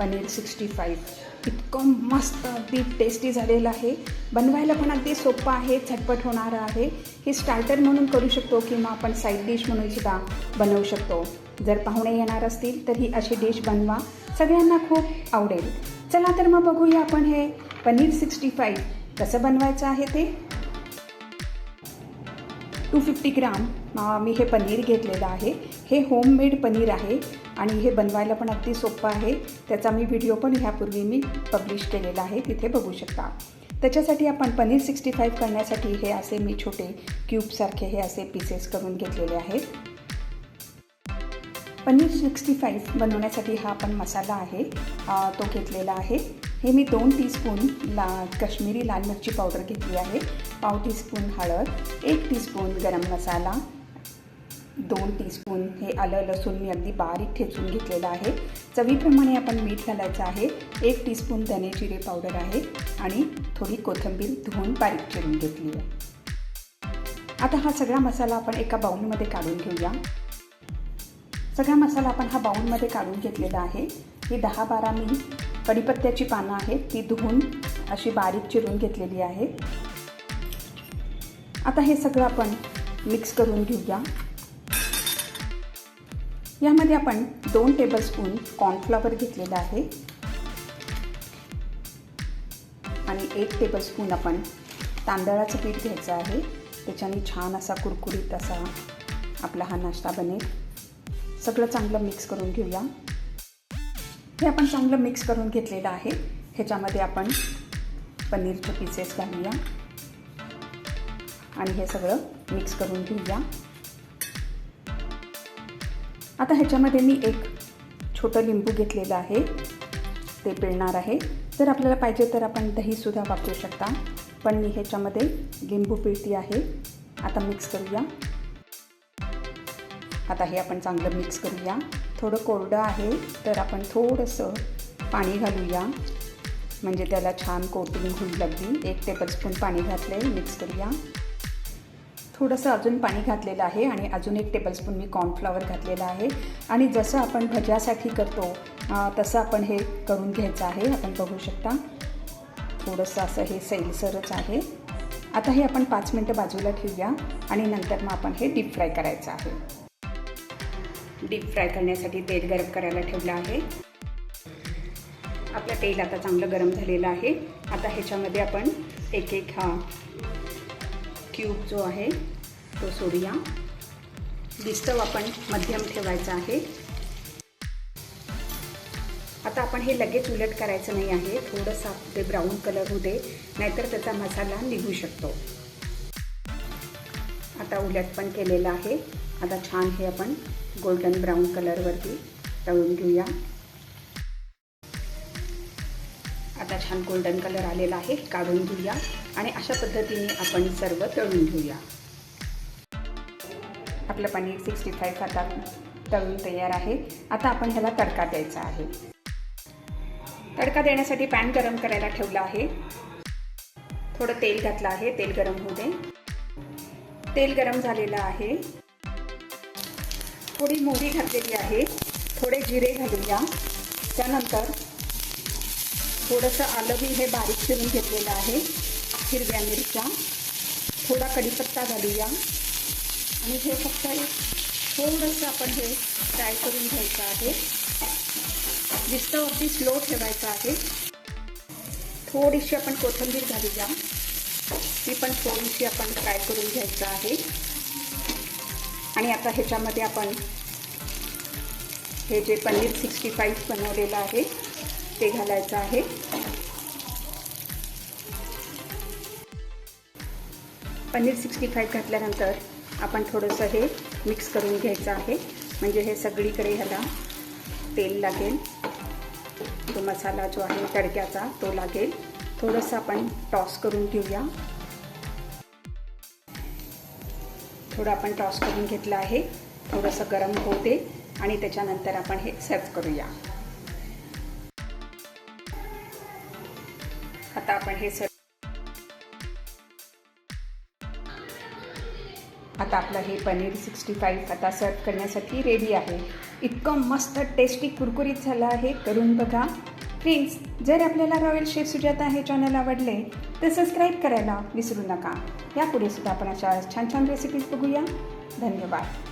Paneer sixty five. इतकं मस्त अगदी टेस्टी झालेलं आहे. बनवायला पण अगदी सोपं आहे झटपट होणारं आहे. हे स्टार्टर म्हणून करू शकतो किंवा आपण साईड डिश म्हणून सुद्धा बनवू शकतो. जर पाहुणे येणार असतील तर ही अशी डिश बनवा. सगळ्यांना खूप आवडेल. चला तर मग बघूया आपण हे पनीर सिक्स्टी फाईव्ह कसं बनवायचं आहे ते. टू फिफ्टी ग्राम मी हे पनीर घेतलेलं आहे. हे होममेड पनीर आहे. आणि हे बनवायला पण अगदी सोपं आहे. त्याचा मी व्हिडिओ पण ह्यापूर्वी मी पब्लिश केलेला आहे. तिथे बघू शकता. त्याच्यासाठी आपण पनीर सिक्स्टी फाईव्ह करण्यासाठी हे असे मी छोटे क्यूबसारखे हे असे पीसेस करून घेतलेले आहेत. पनीर सिक्स्टी फाईव्ह बनवण्यासाठी हा आपण मसाला आहे. तो घेतलेला आहे. हे मी दोन टीस्पून ला काश्मीरी लाल मिरची पावडर घेतली आहे. पाव टीस्पून हळद एक टीस्पून गरम मसाला दोन टीस्पून हे आलं लसूण मी अगदी बारीक ठेचून घेतलेलं आहे. चवीप्रमाणे आपण मीठ घालायचं आहे. एक टीस्पून धने जिरे पावडर आहे आणि थोडी कोथिंबीर धुवून बारीक चिरून घेतली आहे. आता हा सगळा मसाला आपण एका बाउलमध्ये काढून घेऊया. सगळा मसाला आपण हा बाउलमध्ये काढून घेतलेला आहे. ही दहा बारा मी कढीपत्त्याची पानं आहेत ती धुवून अशी बारीक चिरून घेतलेली आहे. आता हे सगळं आपण मिक्स करून घेऊया. यामध्ये आपण दोन टेबलस्पून कॉर्नफ्लॉवर घेतलेला आहे. आणि एक टेबलस्पून आपण तांदळाचं पीठ घ्यायचं आहे. त्याच्याने छान असा कुरकुरीत असा आपला हा नाश्ता बनेल. सगळं चांगलं मिक्स करून घेऊया. हे आपण चांगलं मिक्स करून घेतलेलं आहे. ह्याच्यामध्ये आपण पनीरचे पीसेस घालूया. आणि हे सगळं मिक्स करून घेऊया. आता ह्याच्यामध्ये मी एक छोटं लिंबू घेतलेलं आहे. ते पिळणार आहे. जर आपल्याला पाहिजे तर आपण दहीसुद्धा वापरू शकता. पण मी ह्याच्यामध्ये लिंबू पिळती आहे. आता मिक्स करूया. आता हे आपण चांगलं मिक्स करूया. थोडं कोरडं आहे तर आपण थोडंसं पाणी घालूया. म्हणजे त्याला छान कोटिंग होईल अगदी एक टेबलस्पून पाणी घातले मिक्स करूया. थोडंसं अजून पाणी घातलेलं आहे आणि अजून एक टेबलस्पून मी कॉर्नफ्लॉवर घातलेलं आहे. आणि जसं आपण भज्यासाठी करतो तसं आपण हे करून घ्यायचं आहे. आपण बघू शकता थोडंसं असं हे सैलसरच आहे. आता हे आपण पाच मिनटं बाजूला ठेवूया आणि नंतर मग आपण हे डीप फ्राय करायचं आहे. डीप फ्राय करण्यासाठी तेल गरम करायला ठेवलं आहे. आपलं तेल आता चांगलं गरम झालेलं आहे. आता ह्याच्यामध्ये आपण एक एक हा क्यूब जो आहे तो सोडूया. डिस्टव आपण मध्यम ठेवायचा आहे. आता आपण हे लगेच उलट करायचं नाही आहे. थोडंसं ते ब्राऊन कलर होऊ दे नाहीतर त्याचा मसाला निघू शकतो. आता उलट पण केलेलं आहे. आता छान हे आपण गोल्डन ब्राऊन कलरवरती तळून घेऊया. छान गोल्डन कलर आलेला आहे काढून घेऊया आणि अशा पद्धतीने आपण सर्व तळून घेऊया. आपलं पनीर सिक्स्टी फाईव्ह आता तळून तयार आहे. आता आपण ह्याला तडका द्यायचा आहे. तडका देण्यासाठी पॅन गरम करायला ठेवला आहे. थोडं तेल घातलं आहे तेल गरम होऊ दे. तेल गरम झालेलं आहे. थोडी मोहरी घातलेली आहे. थोडे जिरे घालूया. त्यानंतर थोडंसं आलं मी हे बारीक चिरून घेतलेलं आहे हिरव्या मिरच्या. थोडा कढीपत्ता घालूया. आणि हे फक्त एक थोडंसं आपण हे फ्राय करून घ्यायचं आहे. दिसतं अगदी स्लो ठेवायचं आहे. थोडीशी आपण कोथिंबीर घालूया. ती पण थोडीशी आपण फ्राय करून घ्यायचं आहे. आणि आता ह्याच्यामध्ये आपण हे जे पनीर सिक्स्टी फाईव्ह बनवलेलं आहे ते घालायचं आहे. पनीर सिक्स्टी फाईव्ह घातल्यानंतर आपण थोडंसं हे मिक्स करून घ्यायचं आहे. म्हणजे हे सगळीकडे ह्याला तेल लागेल. तो मसाला जो आहे तडक्याचा तो लागेल. थोडंसं आपण टॉस करून घेऊया. थोडं आपण टॉस करून घेतलं आहे. थोडंसं गरम होते आणि त्याच्यानंतर आपण हे सर्व करूया. आता आपण हे सर्व आता आपलं हे पनीर सिक्स्टी फाईव्ह आता सर्व करण्यासाठी रेडी आहे. इतकं मस्त टेस्टी कुरकुरीत झालं आहे. करून बघा. फ्रेंड्स जर आपल्याला रॉयल शेफ सुजाता हे चॅनल आवडले तर सबस्क्राईब करायला विसरू नका. यापुढे सुद्धा आपण अशा छान छान रेसिपीज बघूया. धन्यवाद.